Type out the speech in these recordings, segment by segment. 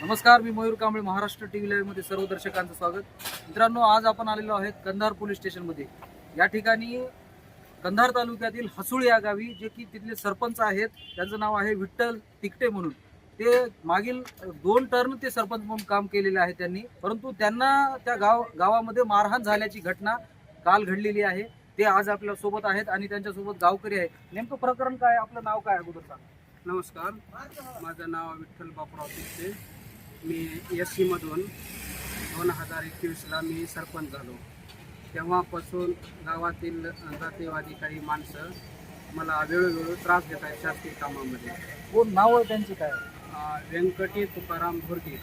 नमस्कार मी Mayur Kamble Maharashtra T V लाईव्हमध्ये सर्व दर्शकांचं स्वागत. मित्रांनो आज आपण आलेलो आहेत कंधार पोलीस स्टेशनमध्ये या ठिकाणी कंधार तालुक्यातील हसुळ या गावी जे की तिथले सरपंच आहेत त्यांचं नाव आहे विठ्ठल तिकटे म्हणून. ते मागील दोन टर्न ते सरपंच म्हणून काम केलेले आहे त्यांनी. परंतु त्यांना त्या गाव गावामध्ये मारहाण झाल्याची घटना काल घडलेली आहे. ते आज आपल्यासोबत आहेत आणि त्यांच्यासोबत गावकरी आहेत. नेमकं प्रकरण काय? आपलं नाव काय आहे अगोदर सांग. नमस्कार. माझं नाव विठ्ठल बापराव तिकटे. मी एस सीमधून दोन हजार एकवीसला मी सरपंच झालो. तेव्हापासून गावातील जातीवादी काही माणसं मला वेळोवेळी त्रास देत आहेत शासकीय कामामध्ये. कोण? नाव आहे त्यांचे काय? व्यंकटी तुकाराम भोरगे.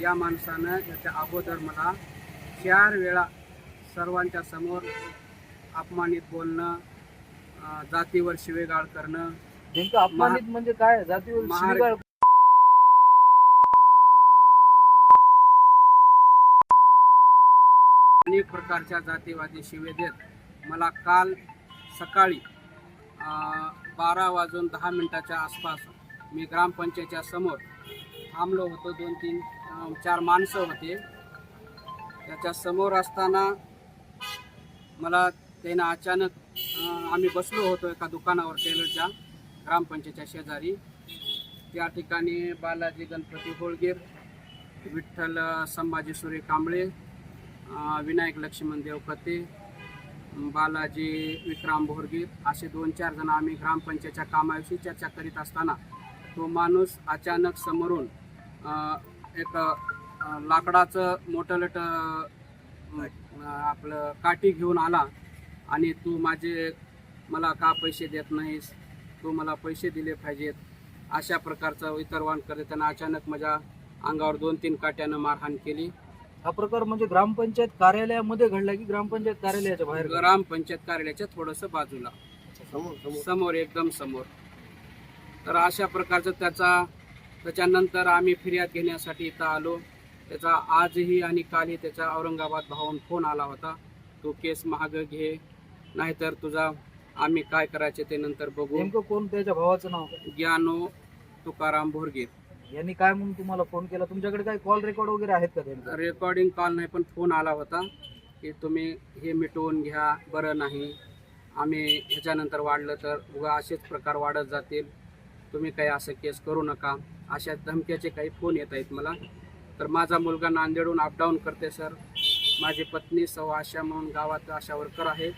या माणसानं याच्या अगोदर मला चार वेळा सर्वांच्या समोर अपमानित बोलणं जातीवर शिवेगाळ करणं नेमकं अपमानित म्हणजे काय? जातीवर महार- शिवीगाळ अनेक प्रकारच्या जातीवादी शिवे देत. मला काल सकाळी बारा वाजून दहा मिनटाच्या आसपास मी ग्रामपंचायतच्या समोर थांबलो होतो. दोन तीन चार माणसं होते. त्याच्यासमोर असताना मला त्यानं अचानक आम्ही बसलो होतो एका दुकानावर टेलरच्या ग्रामपंचायतच्या शेजारी. त्या ठिकाणी बालाजी गणपती होळगीर विठ्ठल संभाजी सुरे कांबळे विनायक लक्ष्मण देवकते बालाजी विक्राम भोरगीत असे दोन चार जण आम्ही ग्रामपंचायतच्या कामाविषयी चर्चा करीत असताना तो माणूस अचानक समोरून एक लाकडाचं मोठं लट आपलं काठी घेऊन आला आणि तू माझे मला का पैसे देत नाहीस? तू मला पैसे दिले पाहिजेत. अशा प्रकारचं वितरवान करत त्यांना अचानक माझ्या अंगावर दोन तीन काट्यानं मारहाण केली. हा प्रकार म्हणजे ग्रामपंचायत कार्यालयामध्ये घडला की ग्रामपंचायत कार्यालयाच्या बाहेर घडला? ग्रामपंचायत कार्यालयाच्या थोडंसं बाजूला. समोर एकदम समोर. तर अशा प्रकारचं त्याचा त्याच्यानंतर आम्ही फिर्याद घेण्यासाठी इथं आलो. त्याचा आजही आणि कालही त्याचा औरंगाबाद भावून फोन आला होता. तू केस महाग घे नाहीतर तुझा आम्ही काय करायचे ते नंतर बघू. नेमकं कोण? त्याच्या भावाचं नाव काय? ज्ञानो तुकाराम भोरगीर यांनी काय म्हणून तुम्हाला फोन केला? तुमच्याकडे काही कॉल रेकॉर्ड वगैरे आहेत का त्यांचे? रेकॉर्डिंग कॉल नाही पण फोन आला होता की तुम्ही हे मिटवून घ्या बरं नाही. आम्ही ह्याच्यानंतर वाढलं तर उगा असेच प्रकार वाढत जातील. तुम्ही काही असं केस करू नका. अशा धमक्याचे काही फोन येत आहेत मला. तर माझा मुलगा नांदेडहून अपडाऊन करते सर माझी पत्नी सौ आशा म्हणून गावात आशा वर्कर आहे.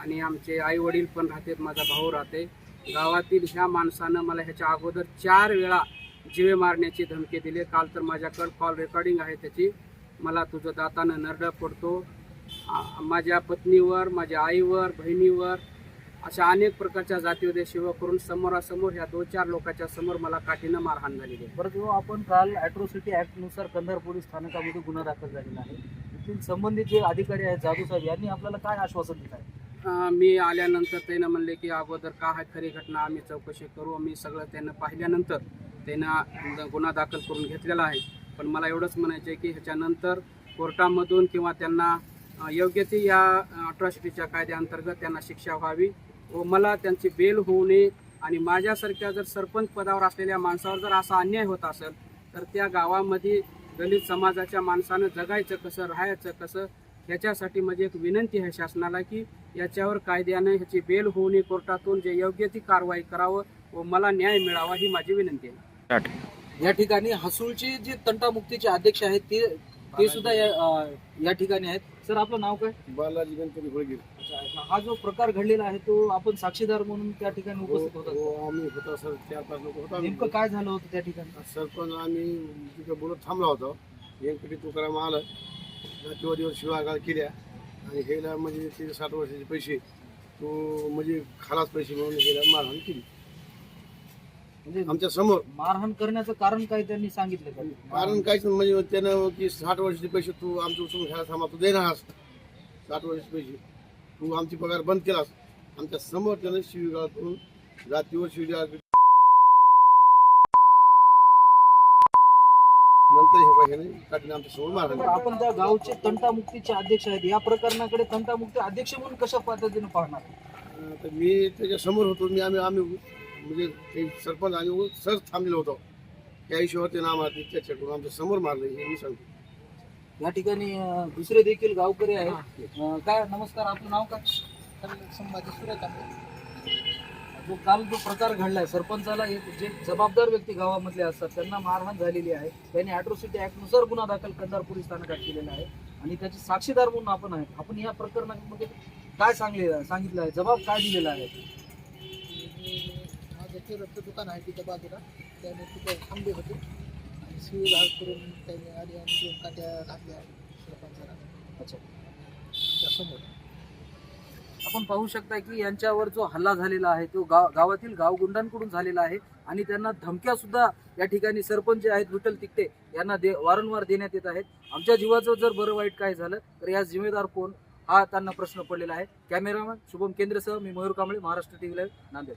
आणि आमचे आई वडील पण राहतात माझा भाऊ राहते. गावातील ह्या माणसानं मला ह्याच्या अगोदर चार वेळा जिवे मारण्याची धमकी दिली. काल तर माझ्याकडे कॉल रेकॉर्डिंग आहे त्याची. मला तुझं दातानं नरडं पडतो. माझ्या पत्नीवर माझ्या आईवर बहिणीवर अशा अनेक प्रकारच्या जातीवादी शिव करून समोरासमोर ह्या दोन चार लोकांच्या समोर मला काठीनं मारहाण झालेली आहे. जो आपण काल अॅट्रॉसिटी ऍक्टनुसार कंधार पोलीस स्थानकामध्ये गुन्हा दाखल झालेला आहे. येथील संबंधित जे अधिकारी आहेत जाधव साहेब यांनी आपल्याला काय आश्वासन दिलं आहे? मी आल्यानंतर त्यानं म्हणले की अगोदर का आहे खरी घटना आम्ही चौकशी करू मी सगळं त्यानं पाहिल्यानंतर त्यांना गुन्हा दाखल करून घेतलेला आहे. पण मला एवढंच म्हणायचं आहे की ह्याच्यानंतर कोर्टामधून किंवा त्यांना योग्य ती या अट्रॉसिटीच्या कायद्याअंतर्गत त्यांना शिक्षा व्हावी व मला त्यांची बेल होऊ नये आणि माझ्यासारख्या जर सरपंच पदावर असलेल्या माणसावर जर असा अन्याय होत असेल तर त्या गावामध्ये दलित समाजाच्या माणसानं जगायचं कसं राहायचं कसं ह्याच्यासाठी माझी एक विनंती आहे शासनाला की याच्यावर कायद्यानं ह्याची बेल होऊ नये कोर्टातून जे योग्य ती कारवाई करावं व मला न्याय मिळावा ही माझी विनंती आहे. या ठिकाणी. हसूळचे जे तंटामुक्तीचे अध्यक्ष आहेत ते ते सुद्धा या या ठिकाणी आहेत. सर आपलं नाव काय? बालाजी गणपती होळगीर हा जो प्रकार घडलेला आहे तो आपण साक्षीदार म्हणून त्या ठिकाणी उपस्थित होता? हो, आम्ही होता सर. चार पाच लोक होता नेमकं काय झालं होतं त्या ठिकाणी? सरपंच आम्ही तिथे बोलत थांबला होतो. व्यंकटी तुकाराम आलं. नातेवादीवर शिवागाळ केल्या. आणि हेला म्हणजे ते साठ वर्षाचे पैसे. तो म्हणजे खालाच पैसे म्हणून हेला मारहाण केली. आमच्यासमोर. मारहाण करण्याचं कारण काय त्यांनी सांगितलं का? कारण काहीच नाही, म्हणजे त्यानं की साठ वर्षाचे पैसे तू आमच्या उचलून घ्यायला थांबा तू देणार साठ वर्षाचे पैसे. तू आमची पगार बंद केलास. आमच्यासमोर त्यानं शिवीगाळ करून जातीवर शिवीगाळ केली. नंतर हे काठीने आमच्यासमोर मारहाण तर केली. आपण त्या गावचे तंटामुक्तीचे अध्यक्ष आहेत या प्रकरणाकडे तंटामुक्ती अध्यक्ष म्हणून कशा पद्धतीने पाहणार? अं, तर मी त्याच्यासमोर होतो मी आम्ही आम्ही म्हणजे ते सरपंच आणि सर थांबलेलो होतो. त्या हिशोबावर ते आम्हाला ती चर्चा करून आमच्यासमोर मारलं हे मी सांगतो. या ठिकाणी अं, दुसरे देखील गावकरी आहेत. अं, काय नमस्कार आपलं नाव काय? संभाजी सुरेख जो काल जो प्रकार घडलाय सरपंचाला एक जे जबाबदार व्यक्ती गावामधले असतात त्यांना मारहाण झालेली आहे. त्यांनी अॅट्रोसिटी ऍक्टनुसार गुन्हा दाखल कंधार पोलीस स्थानकात केलेला आहे. आणि त्याचे साक्षीदार म्हणून आपण आहेत. आपण या प्रकरणामध्ये काय सांगले सांगितलं आहे? जबाब काय दिलेला आहे? केरळचं दुकान आहे तिच्या बाजूला. त्याने तिथे थांबले होते. आणि शिवीगाळ करून त्याने आली आणि दोन काट्या घातल्या सरपंचाला. अच्छा. आपण पाहू शकता की यांच्यावर जो हल्ला झालेला आहे तो गाव गावातील गावगुंडांकडून झालेला आहे आणि त्यांना धमक्या सुद्धा या ठिकाणी सरपंच जे आहेत विठ्ठल तिकटे यांना दे वारंवार देण्यात येत आहेत. आमच्या जीवाचं जर बरं वाईट काय झालं तर या जिम्मेदार कोण? हा त्यांना प्रश्न पडलेला आहे. कॅमेरामॅन शुभम केंद्रसह मी मयूर कांबळे महाराष्ट्र टीव्ही लाईव्ह नांदेड.